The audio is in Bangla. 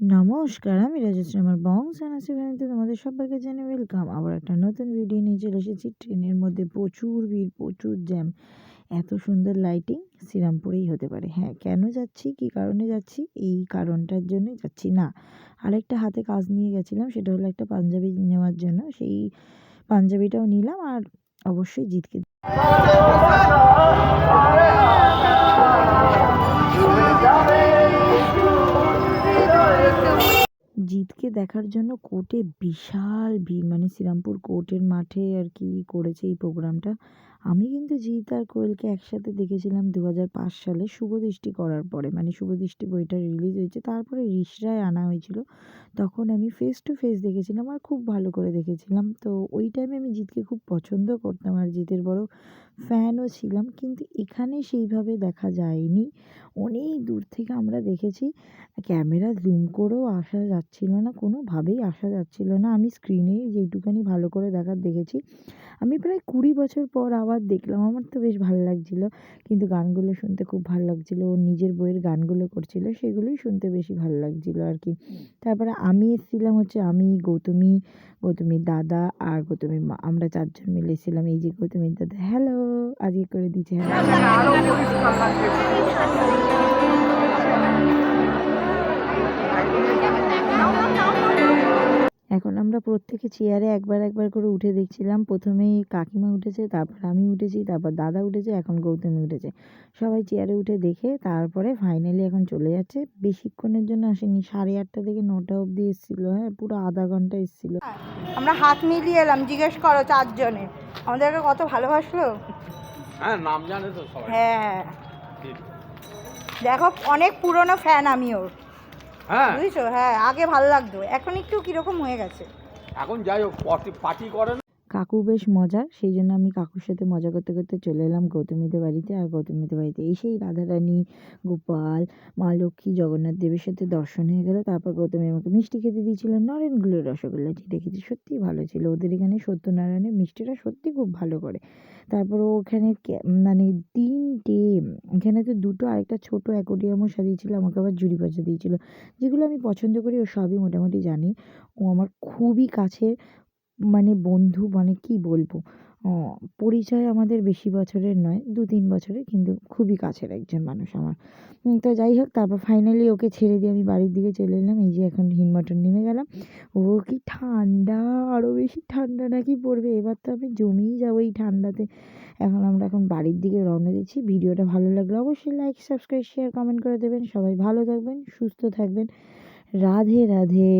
নমস্কার আমি রাজশ্রী আমার বং সানাসি ভ্যানিতে তোমাদের সবাইকে জানিয়ে ওয়েলকাম আবার একটা নতুন ভিডিও নিয়ে চলে এসেছি ট্রেনের মধ্যে প্রচুর ভিড় প্রচুর জ্যাম এত সুন্দর লাইটিং শ্রীরামপুরেই হতে পারে হ্যাঁ কেন যাচ্ছি কি কারণে যাচ্ছি এই কারণটার জন্যই যাচ্ছি না আরেকটা হাতে কাজ নিয়ে গেছিলাম সেটা হলো একটা পাঞ্জাবি নেওয়ার জন্য সেই পাঞ্জাবিটাও নিলাম আর অবশ্যই জিতকে জিতকে দেখার জন্য কোর্টে বিশাল ভিড় মানে শ্রীরামপুর কোর্টের মাঠে আর কি করেছে এই প্রোগ্রামটা। আমি কিন্তু জিৎ আর কোয়েলকে একসাথে দেখেছিলাম দু হাজার পাঁচ সালে শুভদৃষ্টি করার পরে। মানে শুভদৃষ্টি বইটা রিলিজ হয়েছে, তারপরে রিসরায় আনা হয়েছিল। তখন আমি ফেস টু ফেস দেখেছিলাম আর খুব ভালো করে দেখেছিলাম। তো ওই টাইমে আমি জিতকে খুব পছন্দ করতাম আর জিতের বড় ফ্যানও ছিলাম। কিন্তু এখানে সেইভাবে দেখা যায়নি। অনেক দূর থেকে আমরা দেখেছি, ক্যামেরা জুম করেও আসা যাচ্ছিল না, কোনোভাবেই আসা যাচ্ছিল না। আমি স্ক্রিনেই যেইটুখানি ভালো করে দেখার দেখেছি। আমি প্রায় কুড়ি বছর পর আবার দেখলাম, আমার তো বেশ ভালো লাগছিল। কিন্তু গানগুলো শুনতে খুব ভালো লাগছিল ওর নিজের বইয়ের গানগুলো করছিল, সেগুলোই শুনতে বেশি ভালো লাগছিল আর কি। তারপরে আমি এসেছিলাম হচ্ছে, আমি, গৌতমী গৌতমীর দাদা আর গৌতমীর মা, আমরা চারজন মিলে এসেছিলাম এই যে গৌতমীর দাদা হ্যালো আজকে করে দিচ্ছে হ্যালো আমরা প্রত্যেকে চেয়ারে একবার একবার করে উঠে দেখছিলাম। প্রথমেই কাকিমা উঠেছে তারপর আমি উঠেছি তারপর দাদা উঠেছে এখন গৌতমী উঠেছে। সবাই চেয়ারে উঠে দেখে তারপরে ফাইনালি এখন চলে যাচ্ছে। বেশিক্ষণের জন্য আসেনি সাড়ে আটটা থেকে নটা অবধি এসেছিল হ্যাঁ পুরো আধা ঘণ্টা এসেছিল। আমরা হাত মিলিয়ে এলাম জিজ্ঞেস করো চারজনে। আমাদেরকে কত ভালোবাসলো? হ্যাঁ নাম জানে তো সবাই। হ্যাঁ। দেখো অনেক পুরনো ফ্যান আমি ওর হ্যাঁ। বুঝেছ? হ্যাঁ আগে ভালো লাগতো এখন একটু কীরকম হয়ে গেছে। এখন যাই হোক পার্টি করেন। কাকু বেশ মজার সেই জন্য আমি কাকুর সাথে মজা করতে করতে চলে এলাম গৌতমীদের বাড়িতে আর গৌতমীদের বাড়িতে এসেই রাধারানী, গোপাল, মা লক্ষ্মী, জগন্নাথ দেবের সাথে দর্শন হয়ে গেল। তারপর গৌতমী আমাকে মিষ্টি খেতে দিয়েছিল নরেনগুলোর রসগোল্লা যেটা খেতে সত্যিই ভালো ছিল। ওদের এখানে সত্যনারায়ণের মিষ্টিটা সত্যি খুব ভালো করে। তারপর ওখানে মানে তিনটে, এখানে তো দুটো আরেকটা ছোট অ্যাকোডিয়ামও সাজিয়েছিল, আমাকে আবার জুড়ি বাজা দিয়েছিল। যেগুলো আমি পছন্দ করি ও সবই মোটামুটি জানি। ও আমার খুবই কাছের মানে বন্ধু মানে কি বলব? পরিচয় আমাদের বেশি বছরের নয় দু তিন বছরের, কিন্তু খুবই কাছের একজন মানুষ আমার। তো যাই হোক, তারপর ফাইনালি ওকে ছেড়ে দিয়ে আমি বাড়ির দিকে চলে এলাম। এই যে এখন হিনমটন নেমে গেলাম। ও কি ঠান্ডা আরও বেশি ঠান্ডা নাকি পড়বে? এবার তো আমি জমেই যাব এই ঠান্ডাতে। এখন আমরা এখন বাড়ির দিকে রওনা দিচ্ছি। ভিডিওটা ভালো লাগলে অবশ্যই লাইক সাবস্ক্রাইব শেয়ার কমেন্ট করে দেবেন। সবাই ভালো থাকবেন, সুস্থ থাকবেন। রাধে রাধে।